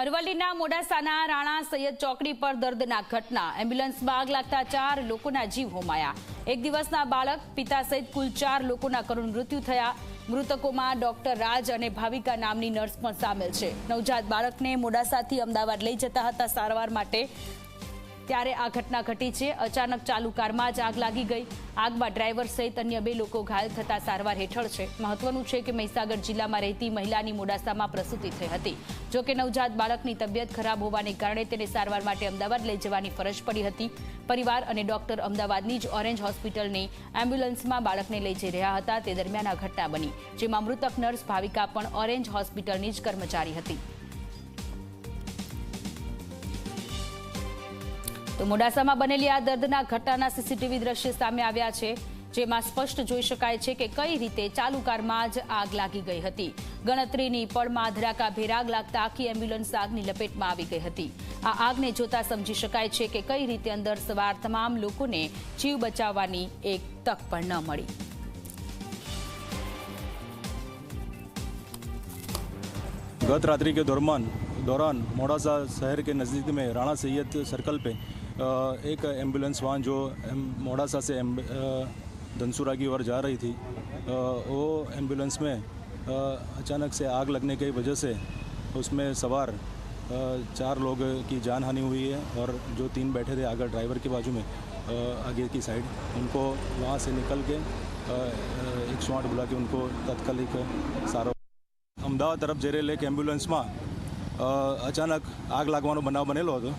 અરવલ્લીના મોડાસાના રાણા સૈયદ ચોકડી પર દર્દનાક ઘટના. એમ્બ્યુલન્સમાં આગ લાગતા ચાર લોકોના જીવ હોમાયા. એક દિવસના બાળક, પિતા સહિત કુલ ચાર લોકોના કરુણ મૃત્યુ થયા. મૃતકોમાં ડોક્ટર રાજ અને ભાવિકા નામની નર્સ પણ સામેલ છે. નવજાત બાળકને મોડાસાથી અમદાવાદ લઈ જતા હતા સારવાર માટે ત્યારે આ ઘટના ઘટી છે. અચાનક ચાલુ કારમાં જ આગ લાગી ગઈ. આગમાં ડ્રાઈવર સહિત અન્ય બે લોકો ઘાયલ થતા સારવાર હેઠળ છે. મહત્વનું છે કે મહીસાગર જિલ્લામાં રહેતી મહિલાની મોડાસામાં પ્રસૂતિ થઈ હતી. જોકે નવજાત બાળકની તબિયત ખરાબ હોવાને કારણે તેને સારવાર માટે અમદાવાદ લઈ જવાની ફરજ પડી હતી. પરિવાર અને ડોક્ટર અમદાવાદની જ ઓરેન્જ હોસ્પિટલની એમ્બ્યુલન્સમાં બાળકને લઈ જઈ રહ્યા હતા. તે દરમિયાન આ ઘટના બની, જેમાં મૃતક નર્સ ભાવિકા પણ ઓરેન્જ હોસ્પિટલની જ કર્મચારી હતી. તો મોડાસામાં બનેલી આ દર્દનાક ઘટનાના સીસીટીવી દ્રશ્ય સામે આવ્યા છે જેમાં સ્પષ્ટ જોઈ શકાય છે કે કઈ રીતે ચાલુ કારમાં જ આગ લાગી ગઈ હતી ગણતરીની પળમાં ધડાકા ભેરાગ લાગતા આખી એમ્બ્યુલન્સ આગની લપેટમાં આવી ગઈ હતી આ આગને જોતા સમજી શકાય છે કે કઈ રીતે અંદર સવાર તમામ લોકોને જીવ બચાવવાની એક તક પણ ન મળી गत रात्रि के दौरान दौरान मोड़ासा शहर के नज़दीक में राणा सैयद सर्कल पे अ, एक एम्बुलेंस वाहन जो एम- मोड़ासा से एम- अ, धनसुरा की ओर जा रही थी अ, वो एम्बुलेंस में अ, अचानक से आग लगने की वजह से उसमें सवार अ, चार लोग की जान हानि हुई है और जो तीन बैठे थे आगे ड्राइवर के बाजू में अ, आगे की साइड उनको वहाँ से निकल के एक सौ आठ बुला के उनको तात्कालिक सारो અમદાવાદ તરફ જઈ રહેલી એક એમ્બ્યુલન્સમાં અ, અચાનક આગ લાગવાનો બનાવ બનેલો હતો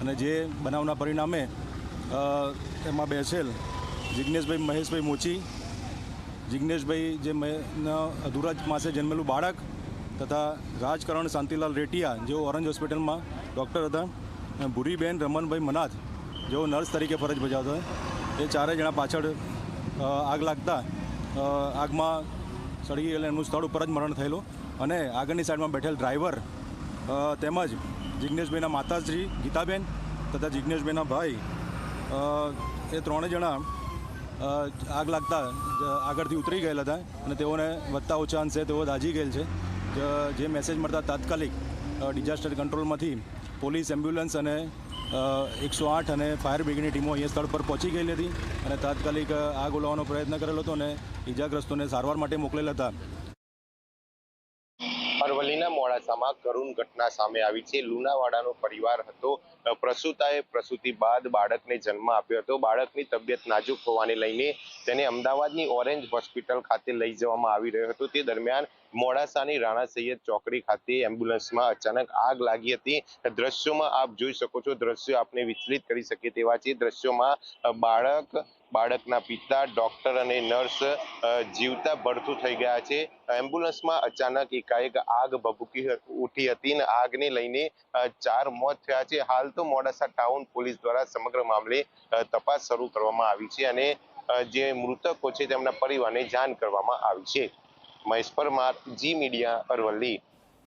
અને જે બનાવના પરિણામે એમાં બેસેલ જિજ્ઞેશભાઈ મહેશભાઈ મોચી જિજ્ઞેશભાઈ જે અધૂરા માસે જન્મેલું બાળક તથા રાજકરણ શાંતિલાલ રેટિયા, જેઓ ઓરેન્જ હોસ્પિટલમાં ડૉક્ટર હતા ભૂરીબેન રમનભાઈ મનાથ જેઓ નર્સ તરીકે ફરજ બજાવતા એ ચારેય જણા પાછળ આગ લાગતા આગમાં સળગી ગયેલા એમનું સ્થળ ઉપર જ મરણ થયેલું. અને આગળની સાઈડમાં બેઠેલ ડ્રાઈવર તેમજ જિજ્ઞેશભાઈના માતાશ્રી, ગીતાબેન તથા જિજ્ઞેશભાઈના ભાઈ એ ત્રણે જણા આગ લાગતા આગળથી ઉતરી ગયેલા હતા અને તેઓને વધતા ઓછા અંશે તેઓ દાઝી ગયેલ છે. જે મેસેજ મળતા તાત્કાલિક ડિઝાસ્ટર કંટ્રોલમાંથી પોલીસ, એમ્બ્યુલન્સ અને એકસો આઠ અને ફાયર બ્રિગેડની ટીમો અહીંયા સ્થળ પર પહોંચી ગયેલી હતી અને તાત્કાલિક આગ ઓલવવાનો પ્રયત્ન કરેલો હતો અને ઇજાગ્રસ્તોને સારવાર માટે મોકલેલા હતા. અરવલ્લીના મોડાસામાં કરુણ ઘટના સામે આવી છે. લુણાવાડાનો પરિવાર હતો. પ્રસૂતાએ પ્રસૂતિ બાદ બાળકને જન્મ આપ્યો હતો. બાળકની તબિયત નાજુક હોવાને લઈને તેને અમદાવાદની ઓરેન્જ હોસ્પિટલ ખાતે લઈ જવામાં આવી રહ્યો હતો. તે દરમિયાન મોડાસાની રાણા સૈયદ ચોકડી ખાતે એમ્બ્યુલન્સમાં અચાનક આગ લાગી હતી. દ્રશ્યોમાં આપ જોઈ શકો છો. દ્રશ્યો આપને વિચલિત કરી શકે તેવા છે. દ્રશ્યોમાં બાળક બાળકના પિતા, ડોક્ટર અને નર્સ જીવતા ભડથું થઈ ગયા છે. એમ્બ્યુલન્સમાં અચાનક એકાએક આગ ભભૂકી ઉઠી હતી અને આગને લઈને ચાર મોત થયા છે. હાલ તો મોડાસા ટાઉન પોલીસ દ્વારા સમગ્ર મામલે તપાસ શરૂ કરવામાં આવી છે અને જે મૃતકો છે તેમના પરિવારને જાણ કરવામાં આવી છે. મહેશ પરમાર જી મીડિયા, અરવલ્લી.